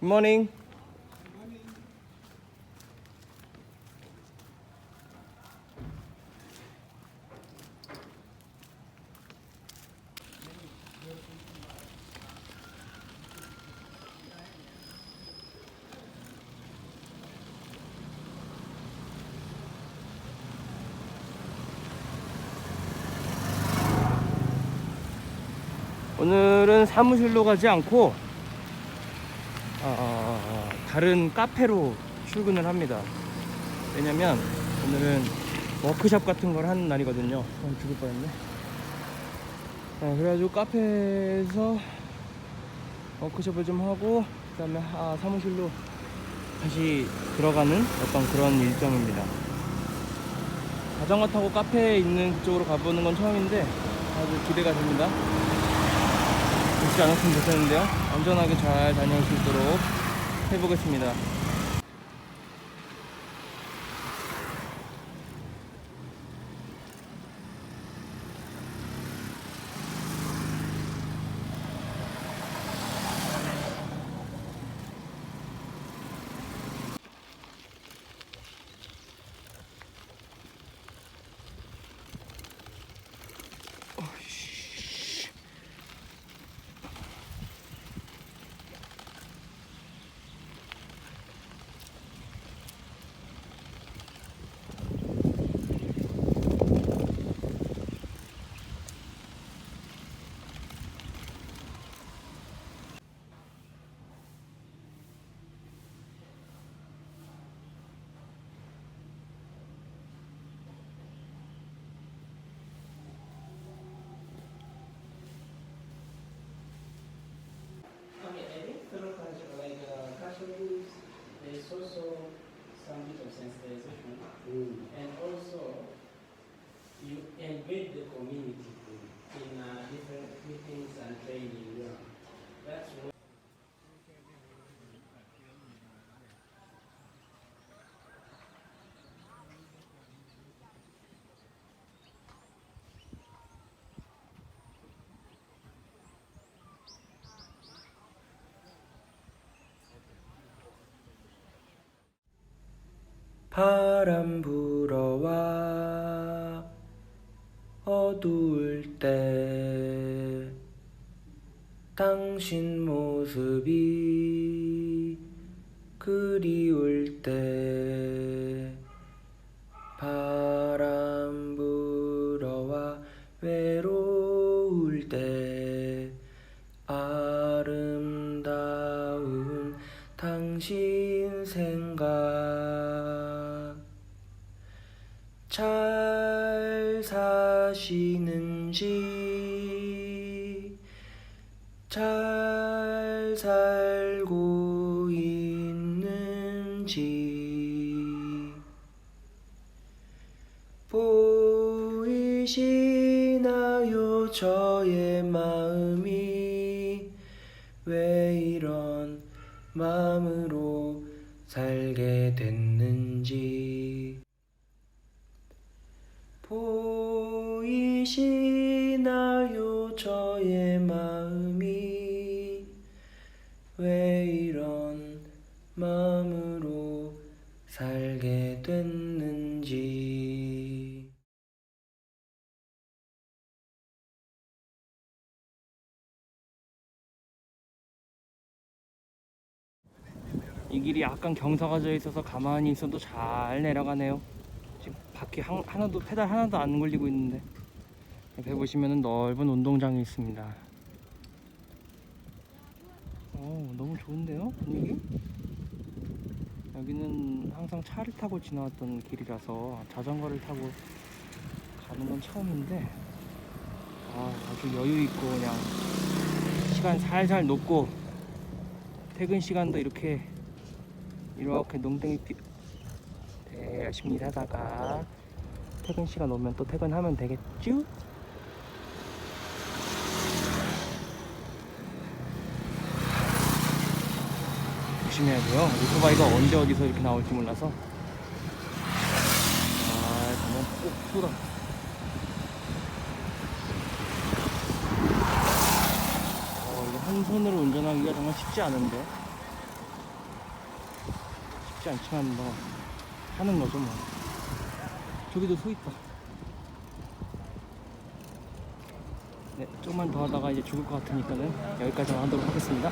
굿모닝. 오늘은 사무실로 가지 않고 어, 어, 어, 다른 카페로 출근을 합니다. 왜냐면 오늘은 워크샵 같은 걸 하는 날이거든요. 어, 죽을 뻔했네. 어, 그래가지고 카페에서 워크숍을 좀 하고 그다음에 아, 사무실로 다시 들어가는 어떤 그런 일정입니다. 자전거 타고 카페에 있는 그쪽으로 가보는 건 처음인데 아주 기대가 됩니다. 늦지 않았으면 좋겠는데요. 안전하게 잘 다녀올 수 있도록 해보겠습니다. Okay, 바람 불어와 어두울 때 당신 모습이 그리울 때 바람 불어와 외로울 때 아름다운 당신 생각 잘 사시는지 잘 살고 있는지. 보이시나요? 저의 마음이 왜 이런 마음으로 살게 됐는지 보이시나요 저의 마음이 왜 이런 마음으로 살게 됐는지 이 길이 약간 경사가 져 있어서 가만히 있어도 잘 내려가네요. 지금 바퀴 한- 하나도 페달 하나도 안 굴리고 있는데 옆에 보시면 넓은 운동장이 있습니다. 어, 너무 좋은데요 분위기? 여기는 항상 차를 타고 지나왔던 길이라서 자전거를 타고 가는 건 처음인데 아, 아주 여유 있고 그냥 시간 살살 녹고 퇴근 시간도 이렇게 이렇게 농땡이 열심히 일하다가 퇴근 시간 오면 또 퇴근하면 되겠죠? 조심해야 돼요. 오토바이가 언제 어디서 이렇게 나올지 몰라서. 아, 잠깐 꼭 쏟아. 어, 이거 한 손으로 운전하기가 정말 쉽지 않은데. 쉽지 않지만 뭐 하는 거죠 뭐. 저기도 소 있다. 네 조금만 더 하다가 이제 죽을 것 같으니까는 여기까지만 하도록 하겠습니다